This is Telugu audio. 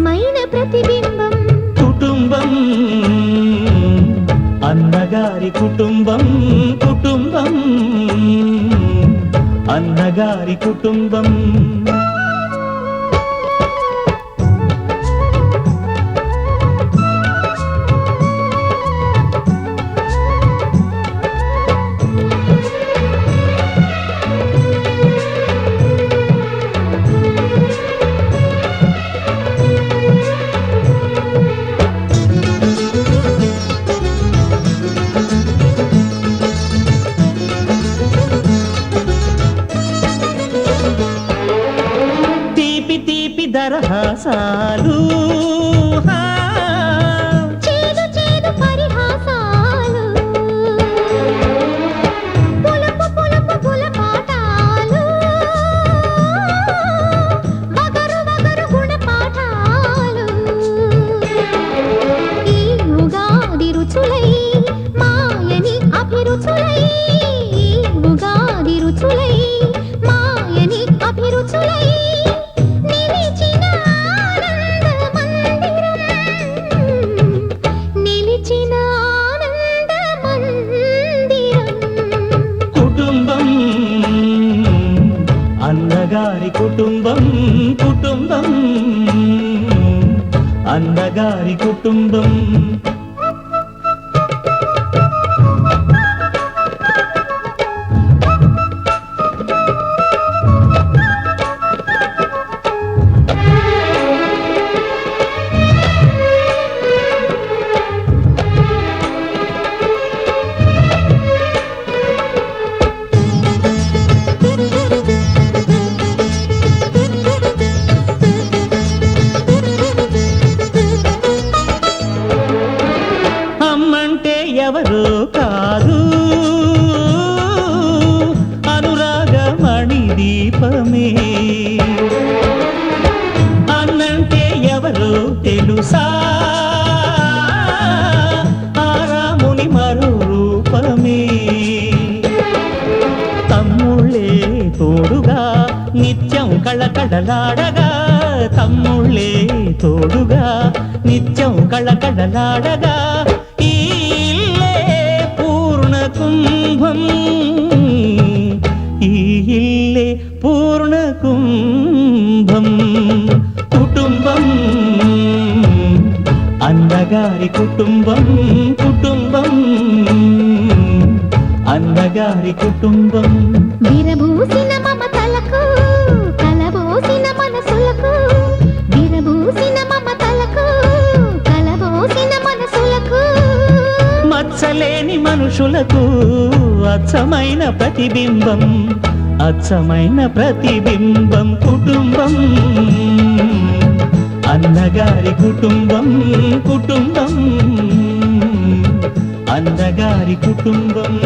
అందమైన ప్రతిబింబం. కుటుంబం అన్నగారి కుటుంబం కుటుంబం అన్నగారి కుటుంబం. దరహాసాలు. కుటుంబం అన్నగారి కుటుంబం. నిత్యం కళకళలాడగా తమ్ముళ్ళే తోడుగా. నిత్యం కళకళలాడగా ఈ ఇల్లే పూర్ణ కుంభం. ఈ ఇల్లే పూర్ణ కుంభం. కుటుంబం అన్నగారి కుటుంబం కుటుంబం. అన్నగారి కుటుంబం. విరబూసిన మమతలకు మనుషులకు అచ్చమైన ప్రతిబింబం అచ్చమైన ప్రతిబింబం కుటుంబం. అన్నగారి కుటుంబం కుటుంబం. అన్నగారి కుటుంబం.